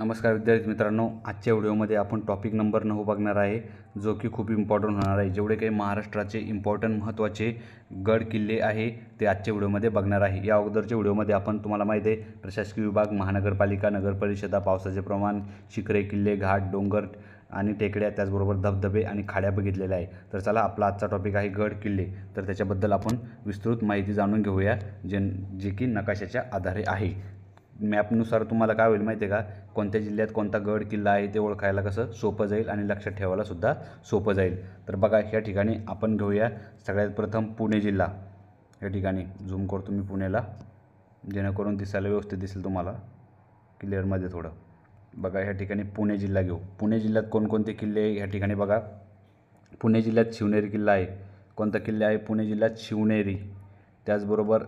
नमस्कार विद्यार्थी मित्रांनो आजच्या व्हिडिओमध्ये आपण टॉपिक नंबर नऊ बघणार आहे जो की खूप इम्पॉर्टंट होणार आहे. जेवढे काही महाराष्ट्राचे इम्पॉर्टंट महत्त्वाचे गड किल्ले आहे ते आजच्या व्हिडिओमध्ये बघणार आहे. या अगोदरच्या व्हिडिओमध्ये आपण तुम्हाला माहिती आहे प्रशासकीय विभाग महानगरपालिका नगरपरिषदा पावसाचे प्रमाण शिखरे किल्ले घाट डोंगर आणि टेकड्या त्याचबरोबर धबधबे आणि खाड्या बघितलेल्या आहे. तर चला आपला आजचा टॉपिक आहे गड किल्ले. तर त्याच्याबद्दल आपण विस्तृत माहिती जाणून घेऊया जे जे की नकाशाच्या आधारे आहे. मॅपनुसार तुम्हाला काय होईल माहिती आहे का? कोणत्या जिल्ह्यात कोणता गड किल्ला आहे ते ओळखायला कसं सोपं जाईल आणि लक्षात ठेवायलासुद्धा सोपं जाईल. तर बघा ह्या ठिकाणी आपण घेऊया. सगळ्यात प्रथम पुणे जिल्हा. या ठिकाणी झूम करतो मी पुण्याला. जेणेकरून दिसायला व्यवस्थित दिसेल तुम्हाला. क्लिअरमध्ये थोडं. बघा ह्या ठिकाणी पुणे जिल्हा घेऊ. पुणे जिल्ह्यात कोणकोणते किल्ले आहे? ह्या ठिकाणी बघा. पुणे जिल्ह्यात शिवनेरी किल्ला आहे. कोणता किल्ला आहे? पुणे जिल्ह्यात शिवनेरी. त्याचबरोबर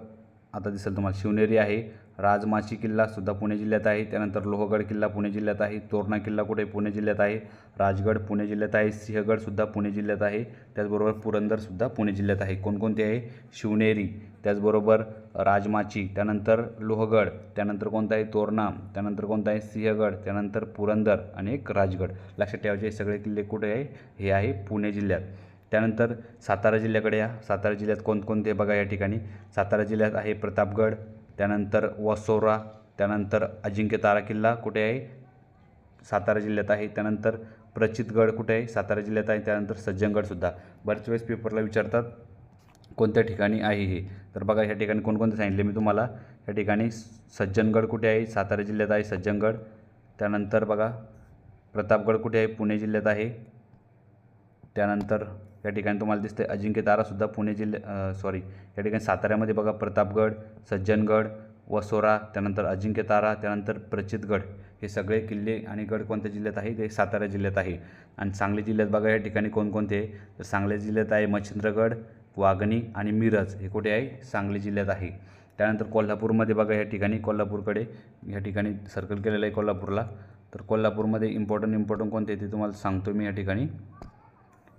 आता दिसेल तुम्हाला. शिवनेरी आहे. राजमाची किल्लासुद्धा पुणे जिल्ह्यात आहे. त्यानंतर लोहगड किल्ला पुणे जिल्ह्यात आहे. तोरणा किल्ला कुठे? पुणे जिल्ह्यात आहे. राजगड पुणे जिल्ह्यात आहे. सिंहगडसुद्धा पुणे जिल्ह्यात आहे. त्याचबरोबर पुरंदरसुद्धा पुणे जिल्ह्यात आहे. कोणकोणते आहे? शिवनेरी. त्याचबरोबर राजमाची. त्यानंतर लोहगड. त्यानंतर कोणता आहे? तोरणा. त्यानंतर कोणता आहे? सिंहगड. त्यानंतर पुरंदर आणि एक राजगड. लक्षात ठेवायचे हे सगळे किल्ले कुठे आहे? हे आहे पुणे जिल्ह्यात. त्यानंतर सातारा जिल्ह्याकडे या. सातारा जिल्ह्यात कोणकोणते बघा या ठिकाणी. सातारा जिल्ह्यात आहे प्रतापगड. त्यानंतर वसोरा त्यानंतर अजिंक्य तारा किल्ला कुठे आहे? सातारा जिल्ह्यात आहे. त्यानंतर प्रचितगड कुठे आहे? सातारा जिल्ह्यात आहे. त्यानंतर सज्जनगडसुद्धा बऱ्याच वेळेस पेपरला विचारतात कोणत्या ठिकाणी आहे हे? तर बघा ह्या ठिकाणी कोणकोणते सांगितले मी तुम्हाला. या ठिकाणी सज्जनगड कुठे आहे? सातारा जिल्ह्यात आहे सज्जनगड. त्यानंतर बघा प्रतापगड कुठे आहे? पुणे जिल्ह्यात आहे. त्यानंतर या ठिकाणी तुम्हाला दिसते अजिंक्य तारासुद्धा पुणे जिल्ह्या सॉरी या ठिकाणी साताऱ्यामध्ये बघा प्रतापगड सज्जनगड वसोरा त्यानंतर अजिंक्य तारा त्यानंतर प्रचितगड हे सगळे किल्ले आणि गड कोणत्या जिल्ह्यात आहे? ते सातारा जिल्ह्यात आहे. आणि सांगली जिल्ह्यात बघा या ठिकाणी कोणकोणते तर सांगली जिल्ह्यात आहे मच्छिंद्रगड वाघणी आणि मिरज हे कुठे आहे? सांगली जिल्ह्यात आहे. त्यानंतर कोल्हापूरमध्ये बघा या ठिकाणी कोल्हापूरकडे या ठिकाणी सर्कल केलेलं आहे कोल्हापूरला. तर कोल्हापूरमध्ये इम्पॉर्टंट इम्पॉर्टंट कोणते ते तुम्हाला सांगतो मी या ठिकाणी.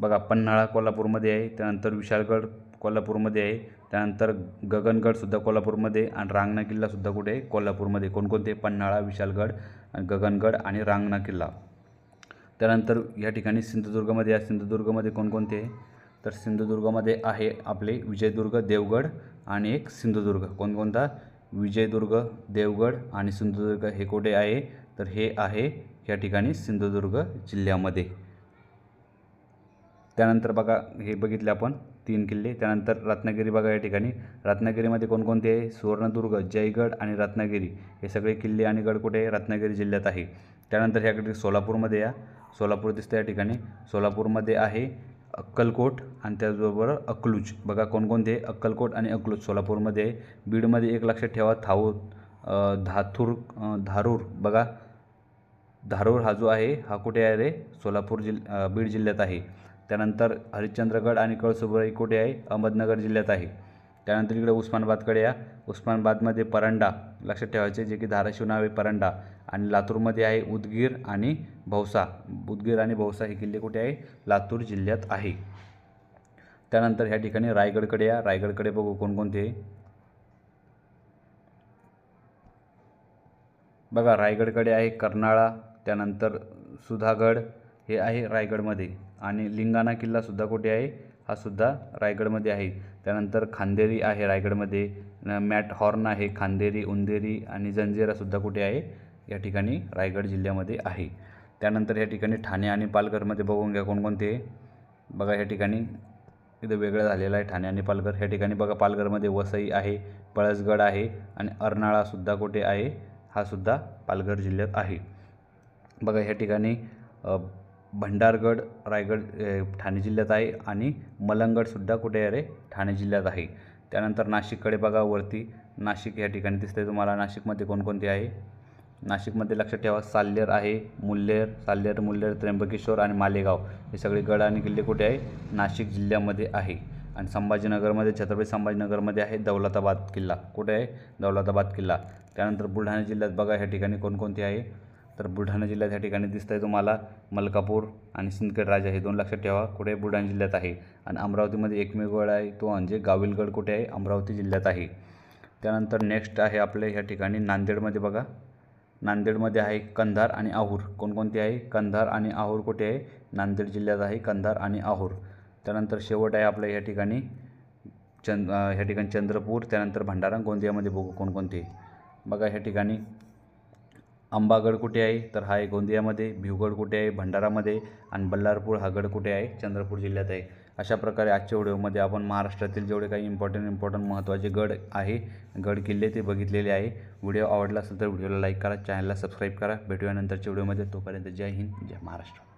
बघा पन्हाळा कोल्हापूरमध्ये आहे त्यानंतर विशाळगड कोल्हापूरमध्ये आहे त्यानंतर गगनगडसुद्धा कोल्हापूरमध्ये आणि रांगणा किल्लासुद्धा कुठे आहे? कोल्हापूरमध्ये. कोणकोणते? पन्हाळा विशालगड गगनगड आणि रांगणा किल्ला. त्यानंतर या ठिकाणी सिंधुदुर्गमध्ये आहे सिंधुदुर्गमध्ये कोणकोणते? आहे तर सिंधुदुर्गमध्ये आहे आपले विजयदुर्ग देवगड आणि एक सिंधुदुर्ग. कोणकोणता? विजयदुर्ग देवगड आणि सिंधुदुर्ग हे कुठे आहे? तर हे आहे या ठिकाणी सिंधुदुर्ग जिल्ह्यामध्ये. त्यानंतर बघा हे बघितले आपण तीन किल्ले. त्यानंतर रत्नागिरी बघा या ठिकाणी. रत्नागिरीमध्ये कोणकोणते आहे? सुवर्णदुर्ग जयगड आणि रत्नागिरी. हे सगळे किल्ले आणि गड कुठे रत्नागिरी जिल्ह्यात आहे. त्यानंतर ह्याकडे सोलापूरमध्ये या. सोलापूर दिसतं या ठिकाणी. सोलापूरमध्ये आहे अक्कलकोट आणि त्याचबरोबर अकलूज. बघा कोणकोणते अक्कलकोट आणि अकलूज. सोलापूरमध्ये आहे बीडमध्ये एक लक्षात ठेवा थाऊ धाथूर धारूर. बघा धारूर हा जो आहे हा कुठे आहे रे? सोलापूर जिल बीड जिल्ह्यात आहे. त्यानंतर हरिश्चंद्रगड आणि कळसुबाई कुठे आहे? अहमदनगर जिल्ह्यात आहे. त्यानंतर इकडे उस्मानाबादकडे या. उस्मानाबादमध्ये परांडा. लक्षात ठेवायचे जे की धाराशिव नाव आहे परांडा. आणि लातूरमध्ये आहे उदगीर आणि भौसा. उदगीर आणि भौसा हे किल्ले कुठे आहे? लातूर जिल्ह्यात आहे. त्यानंतर ह्या ठिकाणी रायगडकडे या. रायगडकडे बघू कोणकोणते बघा रायगडकडे आहे कर्नाळा. त्यानंतर सुधागड हे आहे रायगडमध्ये. आणि लिंगाणा किल्लासुद्धा कुठे आहे? हा सुद्धा रायगडमध्ये आहे. त्यानंतर खांदेरी आहे रायगडमध्ये. मॅट हॉर्न आहे खांदेरी उंदेरी आणि जंजिरासुद्धा कुठे आहे? या ठिकाणी रायगड जिल्ह्यामध्ये आहे. त्यानंतर या ठिकाणी ठाणे आणि पालघरमध्ये बघून घ्या कोणकोणते बघा या ठिकाणी इथं वेगळं झालेलं आहे ठाणे आणि पालघर. ह्या ठिकाणी बघा पालघरमध्ये वसई आहे पळसगड आहे आणि अर्नाळासुद्धा कुठे आहे? हा सुद्धा पालघर जिल्ह्यात आहे. बघा ह्या ठिकाणी भंडारगड रायगड ठाणे जिल्ह्यात आहे आणि मलंगडसुद्धा कुठे आहे रे? ठाणे जिल्ह्यात आहे. त्यानंतर नाशिककडे बघा वरती. नाशिक या ठिकाणी दिसते तुम्हाला. नाशिकमध्ये कोणकोणते आहे? नाशिकमध्ये लक्षात ठेवा साल्लेर आहे मुल्लेर साल्लेर मुल्लेर त्र्यंबकेश्वर आणि मालेगाव. हे सगळे गड आणि किल्ले कुठे आहे? नाशिक जिल्ह्यामध्ये आहे. आणि संभाजीनगरमध्ये छत्रपती संभाजीनगरमध्ये आहे दौलताबाद किल्ला. कुठे आहे? दौलताबाद किल्ला. त्यानंतर बुलढाणा जिल्ह्यात बघा ह्या ठिकाणी कोणकोणते आहे? तर बुलढाणा जिल्ह्यात ह्या ठिकाणी दिसत आहे तुम्हाला. मलकापूर आणि सिंदखेड राजा हे दोन लक्षात ठेवा. कुठे? बुलढाणा जिल्ह्यात आहे. आणि अमरावतीमध्ये एकमेव गड आहे तो म्हणजे गाविलगड कुठे आहे? अमरावती जिल्ह्यात आहे. त्यानंतर नेक्स्ट आहे आपले ह्या ठिकाणी नांदेडमध्ये बघा. नांदेडमध्ये आहे कंधार आणि आहूर. कोणकोणते आहे? कंधार आणि आहूर कुठे आहे? नांदेड जिल्ह्यात आहे कंधार आणि आहूर. त्यानंतर शेवट आहे आपल्या या ठिकाणी चंद ह्या ठिकाणी चंद्रपूर. त्यानंतर भंडारा. गोंदियामध्ये बघू कोणकोणते बघा ह्या ठिकाणी. अंबागड कुठे आहे? तर हा आहे गोंदियामध्ये भिवगड कुठे आहे? भंडारामध्ये आणि बल्लारपूर हा गड कुठे आहे? चंद्रपूर जिल्ह्यात आहे. अशा प्रकारे आजच्या व्हिडिओमध्ये आपण महाराष्ट्रातील जेवढे काही इम्पॉर्टंट इम्पॉर्टंट महत्त्वाचे गड आहे गड किल्ले ते बघितलेले आहे. व्हिडिओ आवडला असेल तर व्हिडिओला लाईक करा चॅनलला सबस्क्राईब करा. भेटूया नंतरच्या व्हिडिओमध्ये. तोपर्यंत जय हिंद जय महाराष्ट्र.